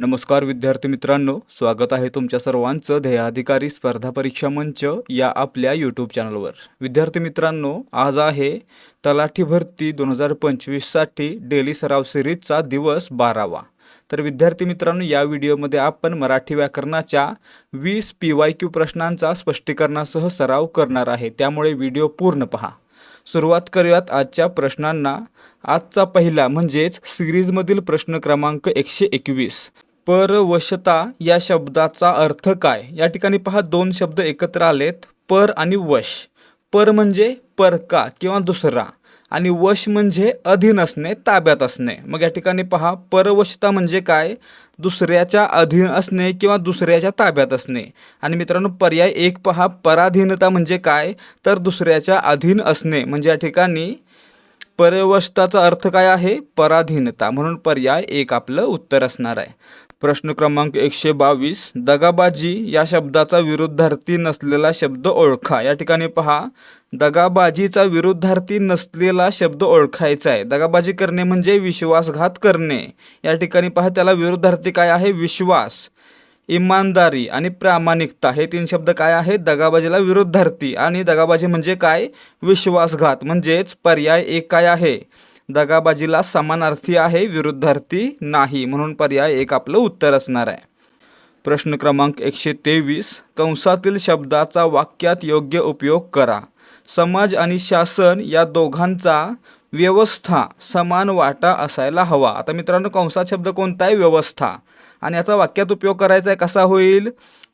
नमस्कार विद्यार्थी मित्रांनो स्वागत आहे तुमच्या सर्वांचं ध्येयाधिकारी स्पर्धा परीक्षा मंच या आपल्या यूट्यूब चॅनलवर विद्यार्थी मित्रांनो आज आहे तलाठी भरती दोन हजार पंचवीससाठी डेली सराव सिरीजचा दिवस बारावा. तर विद्यार्थी मित्रांनो या व्हिडिओमध्ये आपण मराठी व्याकरणाच्या वीस पी वाय क्यू प्रश्नांचा स्पष्टीकरणासह सराव करणार आहे. त्यामुळे व्हिडिओ पूर्ण पहा. सुरुवात करूयात आजच्या प्रश्नांना. आजचा पहिला म्हणजेच सिरीजमधील प्रश्न क्रमांक एकशे एकवीस. परवशता या शब्दाचा अर्थ काय? या ठिकाणी पहा दोन शब्द एकत्र आलेत. पर आणि वश. पर म्हणजे परका किंवा दुसरा आणि वश म्हणजे अधीन असणे ताब्यात असणे. मग या ठिकाणी पहा परवशता म्हणजे काय? दुसऱ्याच्या अधीन असणे किंवा दुसऱ्याच्या ताब्यात असणे. आणि मित्रांनो पर्याय एक पहा पराधीनता म्हणजे काय? तर दुसऱ्याच्या अधीन असणे. म्हणजे या ठिकाणी परवशताचा अर्थ काय आहे? पराधीनता. म्हणून पर्याय एक आपलं उत्तर असणार आहे. प्रश्न क्रमांक एकशे बावीस. दगाबाजी या शब्दाचा विरुद्धार्थी नसलेला शब्द ओळखा. या ठिकाणी पहा. दगाबाजीचा विरुद्धार्थी नसलेला शब्द ओळखायचा आहे. दगाबाजी करणे म्हणजे विश्वासघात करणे. या ठिकाणी पहा त्याला विरुद्धार्थी काय आहे? विश्वास इमानदारी आणि प्रामाणिकता. हे तीन शब्द काय आहेत? दगाबाजीला विरुद्धार्थी. आणि दगाबाजी म्हणजे काय? विश्वासघात म्हणजेच पर्याय एक काय आहे? दगाबाजीला समानार्थी आहे विरुद्धार्थी नाही म्हणून पर्याय एक आपलं उत्तर असणार आहे. प्रश्न क्रमांक एकशे तेवीस कंसातील शब्दाचा वाक्यात योग्य उपयोग करा. समाज आणि शासन या दोघांचा व्यवस्था समान वाटा असायला हवा. आता मित्रांनो कंसात शब्द कोणता आहे? व्यवस्था. आणि याचा वाक्यात उपयोग करायचा आहे कसा होईल?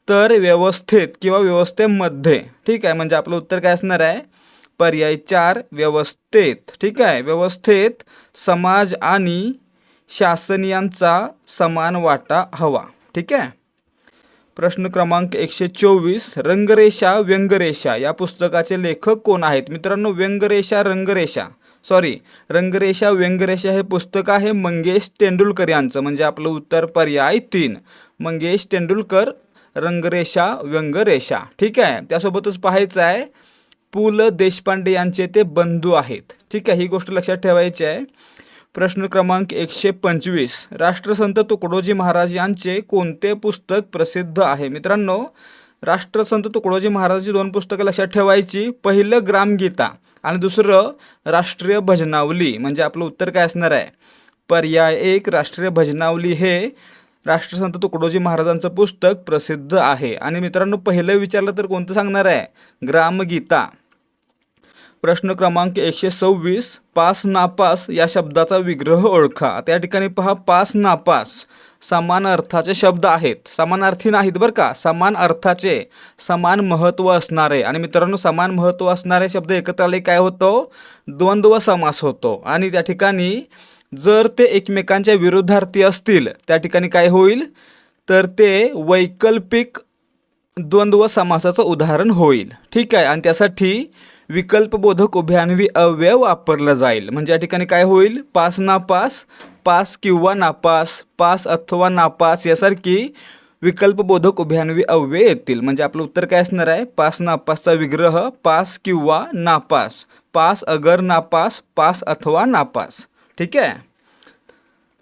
तर व्यवस्थेत किंवा व्यवस्थेमध्ये. ठीक आहे म्हणजे आपलं उत्तर काय असणार आहे? पर्याय चार व्यवस्थेत. ठीक आहे? व्यवस्थेत समाज आणि शासन यांचा समान वाटा हवा. ठीक आहे? प्रश्न क्रमांक एकशे चोवीस रंगरेषा व्यंगरेषा. या पुस्तकाचे लेखक कोण आहेत? मित्रांनो व्यंगरेषा रंगरेषा. सॉरी रंगरेषा व्यंगरेषा हे पुस्तक आहे मंगेश तेंडुलकर यांचं. म्हणजे आपलं उत्तर पर्याय तीन. मंगेश तेंडुलकर रंगरेषा व्यंगरेषा. ठीक आहे? त्यासोबतच पाहायचं आहे पु ल देशपांडे यांचे ते बंधू आहेत. ठीक आहे ही गोष्ट लक्षात ठेवायची आहे. प्रश्न क्रमांक एकशे पंचवीस. राष्ट्रसंत तुकडोजी महाराज यांचे कोणते पुस्तक प्रसिद्ध आहे? मित्रांनो राष्ट्रसंत तुकडोजी महाराजची दोन पुस्तकं लक्षात ठेवायची. पहिलं ग्रामगीता आणि दुसरं राष्ट्रीय भजनावली. म्हणजे आपलं उत्तर काय असणार आहे? पर्याय एक राष्ट्रीय भजनावली हे राष्ट्रसंत तुकडोजी महाराजांचं पुस्तक प्रसिद्ध आहे. आणि मित्रांनो पहिलं विचारलं तर कोणतं सांगणार आहे? ग्रामगीता. प्रश्न क्रमांक एकशे सव्वीस पास नापास या शब्दाचा विग्रह ओळखा. त्या ठिकाणी पहा पास नापास समान अर्थाचे शब्द आहेत. समानार्थी नाहीत बरं का? समान अर्थाचे समान महत्त्व असणारे. आणि मित्रांनो समान महत्त्व असणारे शब्द एकत्र आले काय होतो? द्वंद्व समास होतो. आणि त्या ठिकाणी जर ते एकमेकांच्या विरुद्धार्थी असतील त्या ठिकाणी काय होईल? तर ते वैकल्पिक द्वंद्व समासाचं उदाहरण होईल. ठीक आहे? आणि त्यासाठी विकल्पबोधक उभयान्वी अव्यय वापरलं जाईल. म्हणजे या ठिकाणी काय होईल? पास नापास पास किंवा नापास पास अथवा नापास यासारखी विकल्पबोधक उभयान्वी अव्यय येतील. म्हणजे आपलं उत्तर काय असणार आहे? पास नापासचा विग्रह पास किंवा नापास पास. अगर नापास पास अथवा नापास ठीक आहे?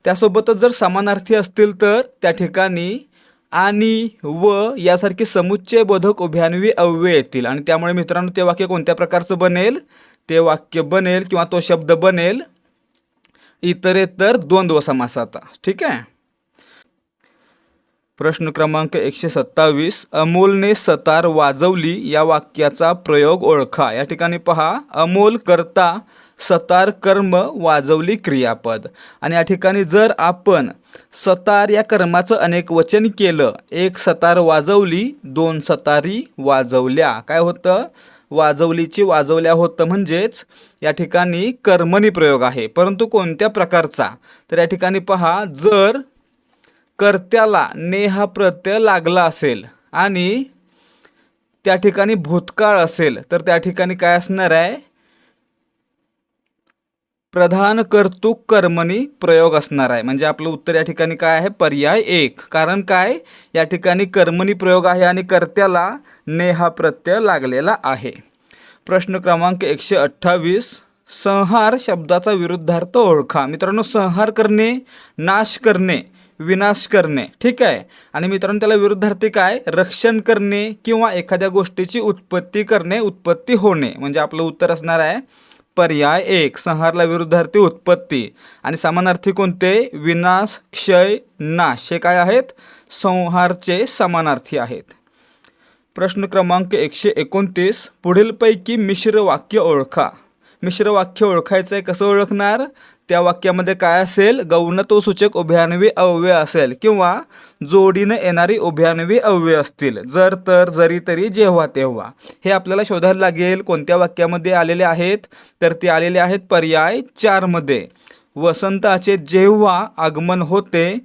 त्यासोबतच जर समानार्थी असतील तर त्या ठिकाणी आणि व यासारखे समुच्चयबोधक उभ्यान्वी अव्यय येतील. आणि त्यामुळे मित्रांनो ते वाक्य कोणत्या प्रकारचं बनेल? ते वाक्य बनेल किंवा तो शब्द बनेल. इतरेतर द्वंद्व समासाचा. ठीक आहे? प्रश्न क्रमांक एकशे सत्तावीस. अमोलने सतार वाजवली या वाक्याचा प्रयोग ओळखा. या ठिकाणी पहा. अमोल करता सतार कर्म वाजवली क्रियापद. आणि या ठिकाणी जर आपण सतार या कर्माचं अनेक वचन केलं एक सतार वाजवली दोन सतारी वाजवल्या. काय होतं? वाजवलीची वाजवल्या होतं म्हणजेच या ठिकाणी कर्मणी प्रयोग आहे. परंतु कोणत्या प्रकारचा? तर या ठिकाणी पहा जर कर्त्याला ने हा प्रत्यय लागला असेल आणि त्या ठिकाणी भूतकाळ असेल तर त्या ठिकाणी काय असणार आहे? प्रधान कर्तुक कर्मणी प्रयोग असणार आहे. म्हणजे आपलं उत्तर या ठिकाणी काय आहे? पर्याय एक. कारण काय? या ठिकाणी कर्मणी प्रयोग आहे आणि कर्त्याला ने हा प्रत्यय लागलेला आहे. प्रश्न क्रमांक एकशे अठ्ठावीस. संहार शब्दाचा विरुद्धार्थ ओळखा. मित्रांनो संहार करणे नाश करणे विनाश करणे ठीक आहे? आणि मित्रांनो त्याला विरुद्धार्थी काय? रक्षण करणे किंवा एखाद्या गोष्टीची उत्पत्ती करणे उत्पत्ती होणे. म्हणजे आपलं उत्तर असणार आहे पर्याय एक संहारला विरुद्धार्थी उत्पत्ती. आणि समानार्थी कोणते? विनाश क्षय नाश. हे काय आहेत? संहारचे समानार्थी आहेत. प्रश्न क्रमांक एकशे एकोणतीस. पुढीलपैकी मिश्र वाक्य ओळखा. मिश्र वाक्य ओळखायचं आहे कसं ओळखणार? त्या वाक्यामध्ये काय असेल? गौणत्व सूचक उभयान्वी अव्यय असेल किंवा जोडीनं येणारी उभयान्वी अव्यय असतील. जर तर जरी तरी जेव्हा तेव्हा. हे आपल्याला शोधायला लागेल. कोणत्या वाक्यामध्ये आलेले आहेत? तर ते आलेले आहेत पर्याय चारमध्ये. वसंताचे जेव्हा आगमन होते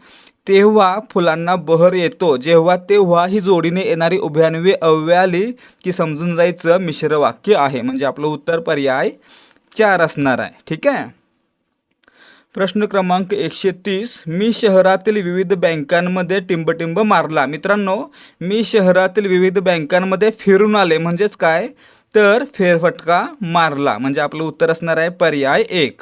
तेव्हा फुलांना बहर येतो. जेव्हा तेव्हा ही जोडीने येणारी उभयान्वी अव्यय आली की समजून जायचं मिश्र वाक्य आहे. म्हणजे आपलं उत्तर पर्याय चार असणार आहे. ठीक आहे? प्रश्न क्रमांक एकशे तीस. मी शहरातील विविध बँकांमध्ये टिंबटिंब मारला. मित्रांनो मी शहरातील विविध बँकांमध्ये फिरून आले. म्हणजेच काय? तर फेरफटका मारला. म्हणजे आपलं उत्तर असणार आहे पर्याय एक.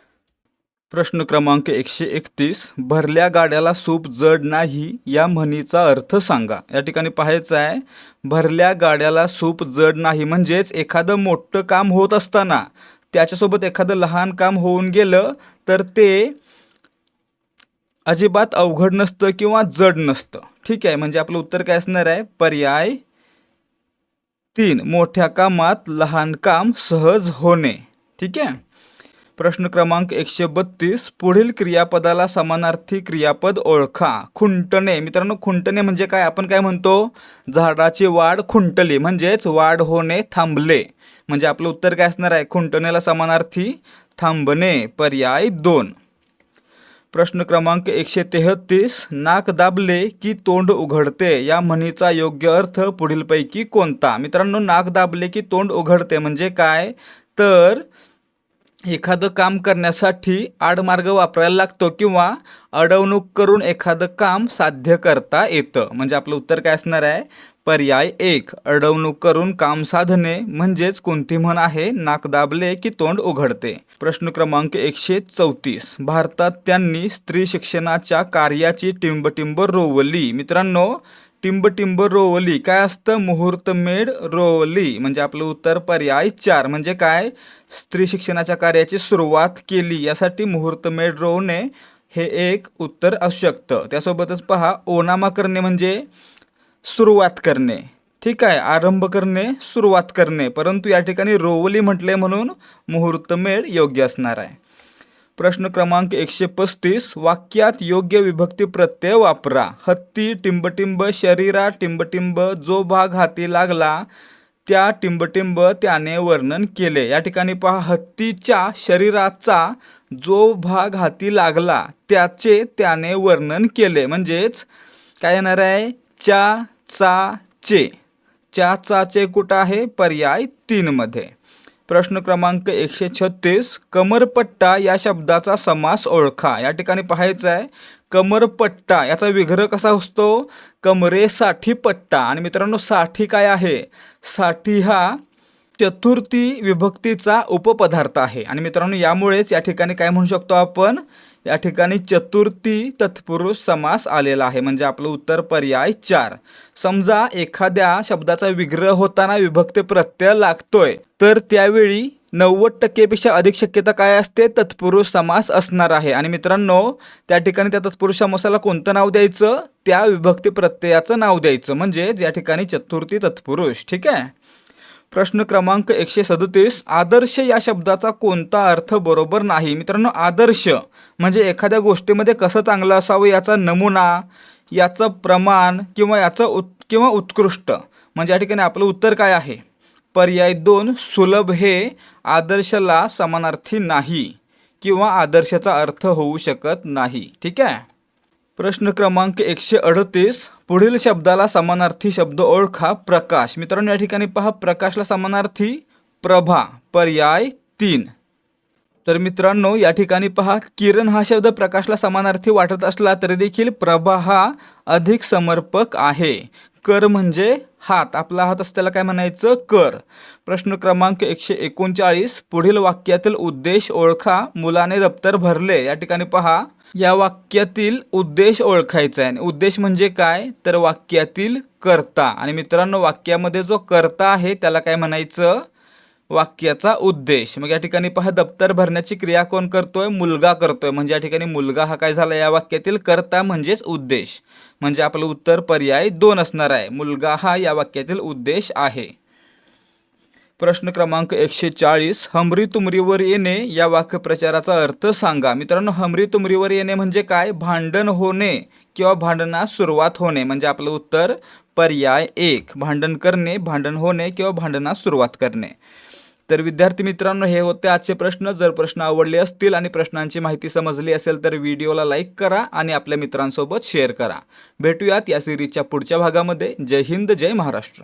प्रश्न क्रमांक एकशे एकतीस. भरल्या गाड्याला सूप जड नाही या म्हणीचा अर्थ सांगा. या ठिकाणी पाहायचं आहे भरल्या गाड्याला सूप जड नाही म्हणजेच एखादं मोठं काम होत असताना त्याच्यासोबत एखादं लहान काम होऊन गेलं तर ते अजिबात अवघड नसतं किंवा जड नसतं. ठीक आहे म्हणजे आपलं उत्तर काय असणार आहे? पर्याय तीन. मोठ्या कामात लहान काम सहज होणे. ठीक आहे? प्रश्न क्रमांक एकशे बत्तीस. पुढील क्रियापदाला समानार्थी क्रियापद ओळखा. खुंटणे. मित्रांनो खुंटणे म्हणजे काय? आपण काय म्हणतो? झाडाची वाढ खुंटली. म्हणजेच वाढ होणे थांबले. म्हणजे आपलं उत्तर काय असणार आहे? खुंटणेला समानार्थी थांबणे. पर्याय दोन. प्रश्न क्रमांक एकशे तेहतीस. नाक दाबले की तोंड उघडते? या म्हणीचा योग्य अर्थ पुढीलपैकी कोणता? मित्रांनो नाक दाबले की तोंड उघडते. म्हणजे काय? तर एखादं काम करण्यासाठी आडमार्ग वापरायला लागतो किंवा अडवणूक करून एखादं काम साध्य करता येतं. म्हणजे आपलं उत्तर काय असणार आहे? पर्याय एक. अडवणूक करून काम साधणे म्हणजेच कोणती म्हण आहे? नाक दाबले की तोंड उघडते. प्रश्न क्रमांक एकशे चौतीस. भारतात त्यांनी स्त्री शिक्षणाच्या कार्याची टिंबटिंब रोवली. मित्रांनो टिंबटिंब रोवली. काय असतं? मुहूर्तमेढ रोवली. म्हणजे आपलं उत्तर पर्याय चार. म्हणजे काय? स्त्री शिक्षणाच्या कार्याची सुरुवात केली. यासाठी मुहूर्तमेढ रोवणे हे एक उत्तर असू शकतं. त्यासोबतच पहा ओनामा करणे म्हणजे सुरुवात करणे. ठीक आहे? आरंभ करणे सुरुवात करणे. परंतु या ठिकाणी रोवली म्हटले म्हणून मुहूर्तमेढ योग्य असणार आहे. प्रश्न क्रमांक एकशे पस्तीस वाक्यात योग्य विभक्ती प्रत्यय वापरा. हत्ती टिंबटिंब शरीरा टिंबटिंब जो भाग हाती लागला त्या टिंबटिंब त्याने वर्णन केले. या ठिकाणी पहा हत्तीच्या शरीराचा जो भाग हाती लागला त्याचे त्याने वर्णन केले. म्हणजेच काय येणार आहे? च्या चा चे चा चाचे कुठं आहे? पर्याय तीनमध्ये. प्रश्न क्रमांक एकशे छत्तीस कमरपट्टा या शब्दाचा समास ओळखा. या ठिकाणी पाहायचं आहे कमरपट्टा याचा विग्रह कसा असतो? कमरेसाठी पट्टा. आणि मित्रांनो साठी काय आहे? साठी हा चतुर्थी विभक्तीचा उपपदार्थ आहे. आणि मित्रांनो यामुळेच या ठिकाणी काय म्हणू शकतो आपण? या ठिकाणी चतुर्थी तत्पुरुष समास आलेला आहे. म्हणजे आपलं उत्तर पर्याय चार. समजा एखाद्या शब्दाचा विग्रह होताना विभक्त प्रत्यय लागतोय तर त्यावेळी नव्वद टक्केपेक्षा अधिक शक्यता काय असते? तत्पुरुष समास असणार आहे. आणि मित्रांनो त्या ठिकाणी त्या तत्पुरुष समासाला कोणतं नाव द्यायचं? त्या विभक्ती प्रत्ययाचं नाव द्यायचं. म्हणजे या ठिकाणी चतुर्थी तत्पुरुष. ठीक आहे? प्रश्न क्रमांक एकशे सदतीस आदर्श या शब्दाचा कोणता अर्थ बरोबर नाही? मित्रांनो आदर्श म्हणजे एखाद्या गोष्टीमध्ये कसं चांगलं असावं याचा नमुना याचं प्रमाण किंवा याचं उत् किंवा उत्कृष्ट. म्हणजे या ठिकाणी आपलं उत्तर काय आहे? पर्याय दोन सुलभ हे आदर्शला समानार्थी नाही किंवा आदर्शाचा अर्थ होऊ शकत नाही. ठीक आहे? प्रश्न क्रमांक एकशे अडतीस. पुढील शब्दाला समानार्थी शब्द ओळखा. प्रकाश. मित्रांनो या ठिकाणी पहा. प्रकाशला समानार्थी प्रभा. पर्याय तीन. तर मित्रांनो या ठिकाणी पहा. किरण हा शब्द प्रकाशला समानार्थी वाटत असला तरी देखील प्रभा हा अधिक समर्पक आहे. कर म्हणजे हात. आपला हात असं त्याला काय म्हणायचं? कर. प्रश्न क्रमांक एकशे एकोणचाळीस. पुढील वाक्यातील उद्देश ओळखा. मुलाने दप्तर भरले. या ठिकाणी पहा. या वाक्यातील उद्देश ओळखायचा आहे. आणि उद्देश म्हणजे काय? तर वाक्यातील कर्ता. आणि मित्रांनो वाक्यामध्ये जो कर्ता आहे त्याला काय म्हणायचं? वाक्याचा उद्देश. मग या ठिकाणी पहा दप्तर भरण्याची क्रिया कोण करतोय? मुलगा करतोय. म्हणजे या ठिकाणी मुलगा हा काय झाला? या वाक्यातील कर्ता म्हणजेच उद्देश. म्हणजे आपलं उत्तर पर्याय दोन असणार आहे. मुलगा हा या वाक्यातील उद्देश आहे. प्रश्न क्रमांक एकशे चाळीस. हमरी तुमरीवर येणे या वाक्यप्रचाराचा अर्थ सांगा. मित्रांनो हमरी तुमरीवर येणे म्हणजे काय? भांडण होणे किंवा भांडणास सुरुवात होणे. म्हणजे आपलं उत्तर पर्याय एक. भांडण करणे भांडण होणे किंवा भांडणास सुरुवात करणे. तर विद्यार्थी मित्रांनो हे होते आजचे प्रश्न. जर प्रश्न आवडले असतील आणि प्रश्नांची माहिती समजली असेल तर व्हिडिओला लाईक करा आणि आपल्या मित्रांसोबत शेअर करा. भेटूयात या सिरीजच्या पुढच्या भागामध्ये. जय हिंद जय महाराष्ट्र.